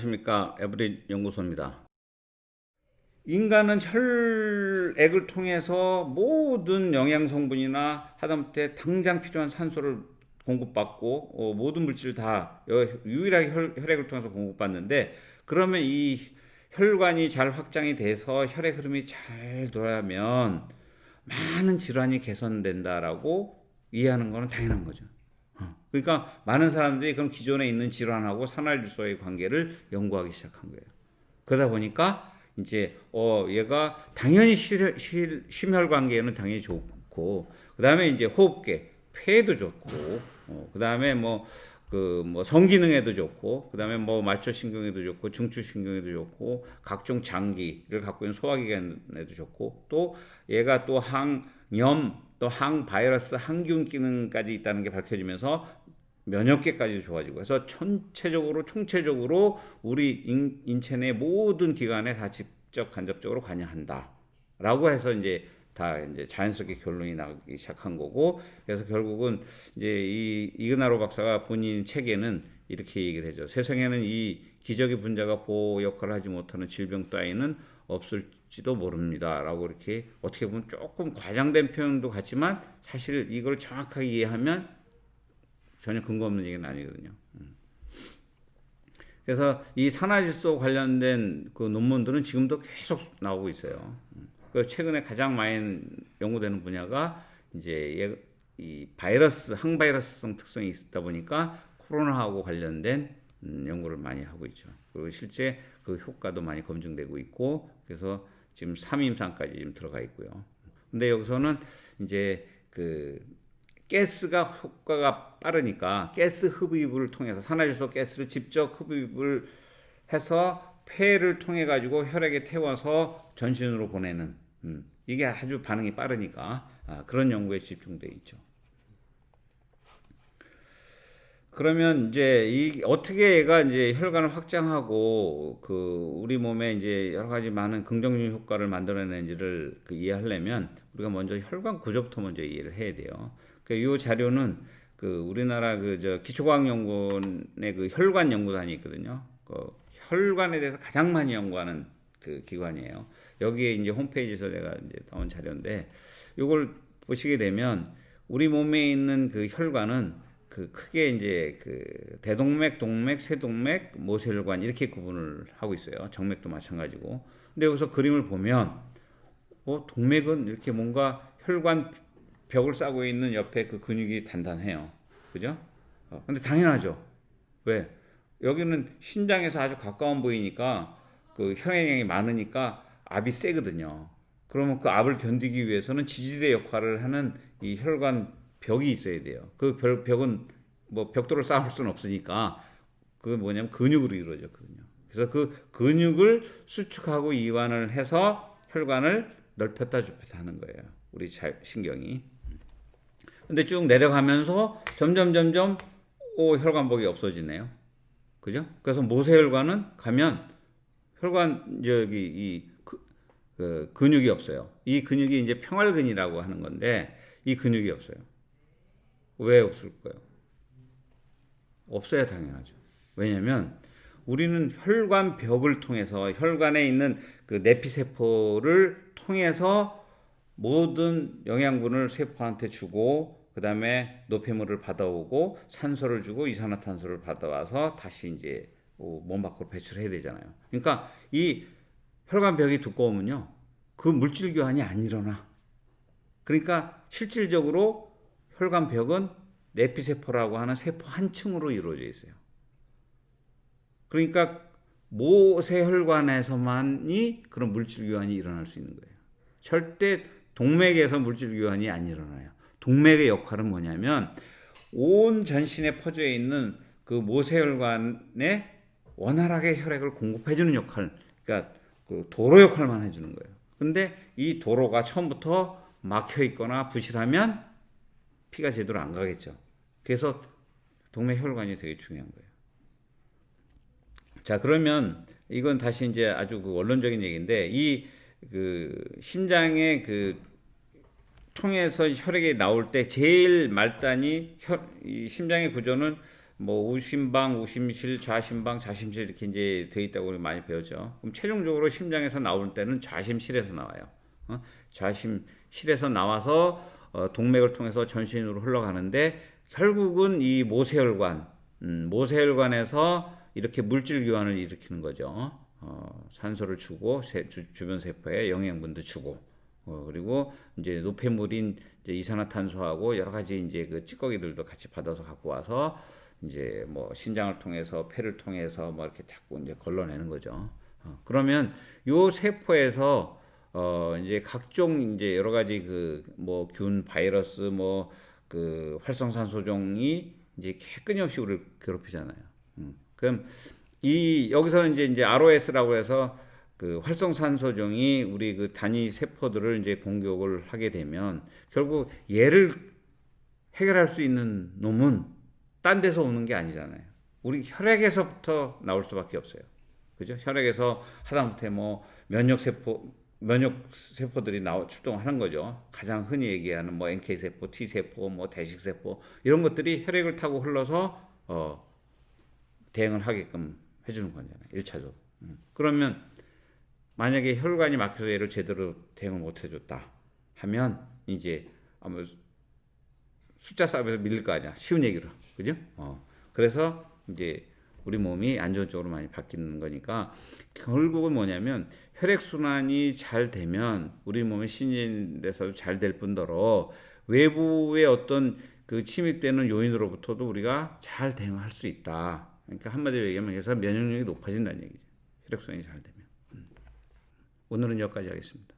안녕하십니까 에브리 연구소입니다. 인간은 혈액을 통해서 모든 영양 성분이나 하다못해 당장 필요한 산소를 공급받고 어, 모든 물질을 다 유일하게 혈, 혈액을 통해서 공급받는데 그러면 이 혈관이 잘 확장이 돼서 혈액 흐름이 잘 돌아가면 많은 질환이 개선된다라고 이해하는 것은 당연한 거죠. 어. 그러니까 많은 사람들이 그럼 기존에 있는 질환하고 산화질소의 관계를 연구하기 시작한 거예요. 그러다 보니까 이제 어 얘가 당연히 실, 실, 심혈 관계는 당연히 좋고 그다음에 이제 호흡계 폐에도 좋고 어, 그다음에 뭐 그 뭐 성기능에도 좋고 그 다음에 뭐 말초신경에도 좋고 중추신경에도 좋고 각종 장기를 갖고 있는 소화기관에도 좋고 또 얘가 또 항염 또 항바이러스 항균 기능까지 있다는 게 밝혀지면서 면역계까지 좋아지고 해서 전체적으로 총체적으로 우리 인, 인체 내 모든 기관에 다 직접 간접적으로 관여한다라고 해서 이제 다 이제 자연스럽게 결론이 나기 시작한 거고 그래서 결국은 이제 이 이그나로 박사가 본인 책에는 이렇게 얘기를 해죠. 세상에는 이 기적의 분자가 보호 역할을 하지 못하는 질병 따위는 없을지도 모릅니다라고 이렇게 어떻게 보면 조금 과장된 표현도 같지만 사실 이걸 정확하게 이해하면 전혀 근거 없는 얘기는 아니거든요. 음. 그래서 이 산화질소 관련된 그 논문들은 지금도 계속 나오고 있어요. 음. 그 최근에 가장 많이 연구되는 분야가 이제 이 바이러스 항바이러스성 특성이 있다 보니까 코로나하고 관련된 음, 연구를 많이 하고 있죠. 그리고 실제 그 효과도 많이 검증되고 있고 그래서 지금 3임상까지 지금 들어가 있고요. 근데 여기서는 이제 그 가스가 효과가 빠르니까 가스 흡입을 통해서 산화질소 가스를 직접 흡입을 해서 폐를 통해 가지고 혈액에 태워서 전신으로 보내는 음, 이게 아주 반응이 빠르니까 아, 그런 연구에 집중돼 있죠. 그러면 이제 이 어떻게 얘가 이제 혈관을 확장하고 그 우리 몸에 이제 여러 가지 많은 긍정적 효과를 만들어내는지를 그 이해하려면 우리가 먼저 혈관 구조부터 먼저 이해를 해야 돼요. 그이 그러니까 자료는 그 우리나라 그 저 기초과학연구원의 그 혈관 연구단이 있거든요. 그 혈관에 대해서 가장 많이 연구하는 그 기관이에요. 여기에 이제 홈페이지에서 내가 이제 나온 자료인데 이걸 보시게 되면 우리 몸에 있는 그 혈관은 그 크게 이제 그 대동맥, 동맥, 세동맥, 모세혈관 이렇게 구분을 하고 있어요. 정맥도 마찬가지고. 근데 여기서 그림을 보면 어 동맥은 이렇게 뭔가 혈관 벽을 싸고 있는 옆에 그 근육이 단단해요. 그죠? 어, 근데 당연하죠. 왜? 여기는 신장에서 아주 가까운 부위니까 그 혈액량이 많으니까 압이 세거든요. 그러면 그 압을 견디기 위해서는 지지대 역할을 하는 이 혈관 벽이 있어야 돼요. 그 벽, 벽은 뭐 벽돌을 쌓을 수는 없으니까 그 뭐냐면 근육으로 이루어졌거든요. 그래서 그 근육을 수축하고 이완을 해서 혈관을 넓혔다 좁혔다 하는 거예요. 우리 신경이. 근데 쭉 내려가면서 점점 점점 오 혈관복이 없어지네요. 그죠? 그래서 모세혈관은 가면 혈관 저기 이 그, 그 근육이 없어요. 이 근육이 이제 평활근이라고 하는 건데 이 근육이 없어요. 왜 없을까요? 없어야 당연하죠. 왜냐하면 우리는 혈관 벽을 통해서 혈관에 있는 그 내피 세포를 통해서 모든 영양분을 세포한테 주고 그 다음에 노폐물을 받아오고 산소를 주고 이산화탄소를 받아와서 다시 이제 몸 밖으로 배출해야 되잖아요. 그러니까 이 혈관 벽이 두꺼우면요, 그 물질 교환이 안 일어나. 그러니까 실질적으로 혈관 벽은 내피세포라고 하는 세포 한 층으로 이루어져 있어요. 그러니까 모세혈관에서만이 그런 물질 교환이 일어날 수 있는 거예요. 절대 동맥에서 물질 교환이 안 일어나요. 동맥의 역할은 뭐냐면 온 전신에 퍼져 있는 그 모세혈관에 원활하게 혈액을 공급해 주는 역할, 그러니까 그 도로 역할만 해 주는 거예요. 근데 이 도로가 처음부터 막혀 있거나 부실하면 피가 제대로 안 가겠죠. 그래서 동맥 혈관이 되게 중요한 거예요. 자, 그러면 이건 다시 이제 아주 그 원론적인 얘기인데 이 그 심장의 그 통해서 혈액이 나올 때 제일 말단이 혈, 이 심장의 구조는 뭐 우심방, 우심실, 좌심방, 좌심실 이렇게 이제 돼 있다고 많이 배웠죠. 그럼 최종적으로 심장에서 나올 때는 좌심실에서 나와요. 어? 좌심실에서 나와서 어, 동맥을 통해서 전신으로 흘러가는데 결국은 이 모세혈관, 음, 모세혈관에서 이렇게 물질 교환을 일으키는 거죠. 어, 산소를 주고 세, 주, 주변 세포에 영양분도 주고 어, 그리고 이제 노폐물인 이제 이산화탄소하고 여러 가지 이제 그 찌꺼기들도 같이 받아서 갖고 와서 이제 뭐 신장을 통해서 폐를 통해서 뭐 이렇게 자꾸 이제 걸러내는 거죠. 어, 그러면 요 세포에서 어 이제 각종 이제 여러 가지 그 뭐 균, 바이러스 뭐 그 활성산소종이 이제 끊임없이 우리를 괴롭히잖아요. 음. 그럼 이 여기서는 이제 이제 ROS라고 해서 그 활성산소종이 우리 그 단위 세포들을 이제 공격을 하게 되면 결국 얘를 해결할 수 있는 놈은 딴 데서 오는 게 아니잖아요. 우리 혈액에서부터 나올 수밖에 없어요. 그죠? 혈액에서 하다못해 뭐 면역 세포 면역 세포들이 나와 출동하는 거죠. 가장 흔히 얘기하는 뭐 NK 세포, T 세포, 뭐 대식 세포 이런 것들이 혈액을 타고 흘러서 어 대응을 하게끔 해주는 거잖아요. 1차적으로. 음. 그러면 만약에 혈관이 막혀서 얘를 제대로 대응을 못 해줬다 하면 이제 아마 숫자 싸움에서 밀릴 거 아니야. 쉬운 얘기로. 그죠? 어. 그래서 이제 우리 몸이 안 좋은 쪽으로 많이 바뀌는 거니까 결국은 뭐냐면 혈액순환이 잘 되면 우리 몸의 신진에서도 잘 될 뿐더러 외부의 어떤 그 침입되는 요인으로부터도 우리가 잘 대응할 수 있다. 그러니까 한마디로 얘기하면 그래서 면역력이 높아진다는 얘기죠. 혈액순환이 잘 되면. 음. 오늘은 여기까지 하겠습니다.